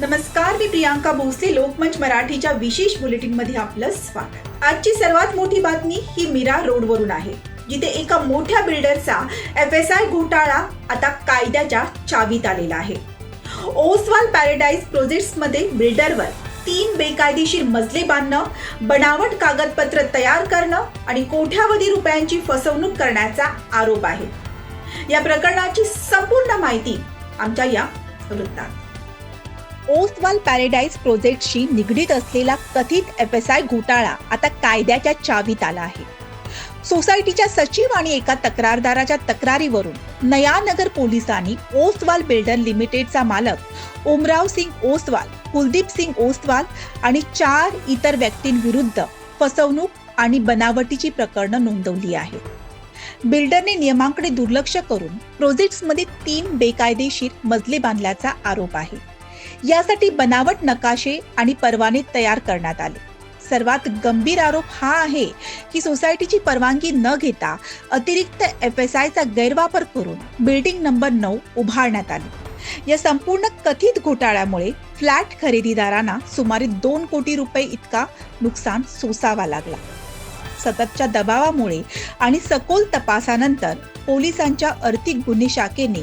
नमस्कार मी प्रियांका भोसले लोकमंच मराठीच्या विशेष बुलेटिनमध्ये आपलं स्वागत. आजची सर्वात मोठी बातमी ही मीरा रोडवरून आहे जिथे एका मोठ्या बिल्डरचा एफ एस आय घोटाळा आता कायद्याच्या चावीत आलेला आहे. ओसवाल पॅराडाईज प्रोजेक्ट्समध्ये बिल्डरवर तीन बेकायदेशीर मजले बांधणं बनावट कागदपत्र तयार करणं आणि कोट्यावधी रुपयांची फसवणूक करण्याचा आरोप आहे. या प्रकरणाची संपूर्ण माहिती आमच्या या वृत्तात. ओसवाल पॅराडाईज प्रोजेक्टशी निगडीत असलेला कथित एफ एस आय घोटाळा आता कायद्याच्या चावीत आला आहे. सोसायटीच्या सचिव आणि एका तक्रारदाराच्या तक्रारीवरून नयानगर पोलिसांनी ओसवाल बिल्डर लिमिटेडचा मालक ओमराव सिंग ओसवाल कुलदीप सिंग ओसवाल आणि चार इतर व्यक्तींविरुद्ध फसवणूक आणि बनावटीची प्रकरणं नोंदवली आहेत. बिल्डरने नियमांकडे दुर्लक्ष करून प्रोजेक्ट्समध्ये तीन बेकायदेशीर मजले बांधल्याचा आरोप आहे. यासाठी बनावट नकाशे आणि परवाने तयार करण्यात आले. सर्वात गंभीर आरोप हा आहे की सोसायटीची परवानगी न घेता अतिरिक्त एफ एस आयचा गैरवापर करून बिल्डिंग नंबर नऊ उभारण्यात आली. या संपूर्ण कथित घोटाळ्यामुळे फ्लॅट खरेदीदारांना सुमारे दोन कोटी रुपये इतका नुकसान सोसावा लागला. सततच्या दबावामुळे आणि सखोल तपासानंतर पोलिसांच्या आर्थिक गुन्हे शाखेने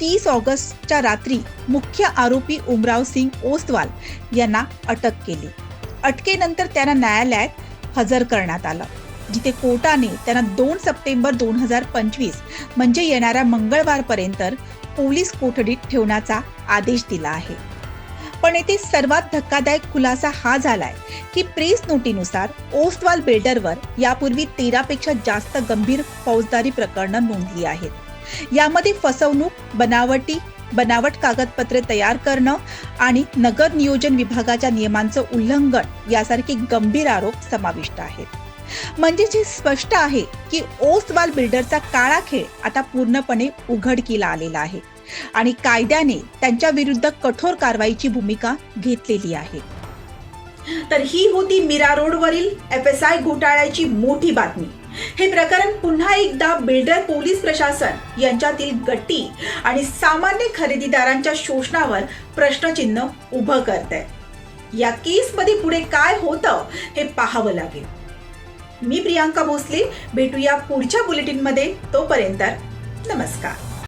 तीस ऑगस्टच्या रात्री मुख्य आरोपी उमराव सिंग ओस्तवाल यांना अटक केली. अटकेनंतर त्यांना न्यायालयात हजर करण्यात आलं जिथे कोर्टाने त्यांना दोन सप्टेंबर दोन हजार पंचवीस म्हणजे येणाऱ्या मंगळवारपर्यंत पोलीस कोठडीत ठेवण्याचा आदेश दिला आहे. पण येथे सर्वात धक्कादायक खुलासा हा झालाय की प्रेस नोटीनुसार ओस्टवाल बिल्डरवर यापूर्वी तेरापेक्षा जास्त गंभीर फौजदारी प्रकरणं नोंदली आहेत. यामध्ये फसवणूक बनावटी बनावट कागदपत्रे तयार करणं आणि नगर नियोजन विभागाच्या नियमांचं उल्लंघन यासारखे गंभीर आरोप समाविष्ट आहेत. म्हणजे जे स्पष्ट आहे की ओसवाल बिल्डरचा काळा खेळ आता पूर्णपणे उघडकीला आलेला आहे आणि कायद्याने त्यांच्या विरुद्ध कठोर कारवाईची भूमिका घेतलेली आहे. तर ही होती मीरा रोडवरील एफ एस आय घोटाळ्याची मोठी बातमी. हे प्रकरण पुन्हा एकदा बिल्डर पोलीस प्रशासन यांच्यातील गट्टी आणि सामान्य खरेदीदारांच्या शोषणावर प्रश्नचिन्ह उभं करत आहे या केसमध्ये पुढे काय होतं हे पाहावं लागेल. मी प्रियांका भोसले भेटूया पुढच्या बुलेटिनमध्ये. तोपर्यंत नमस्कार.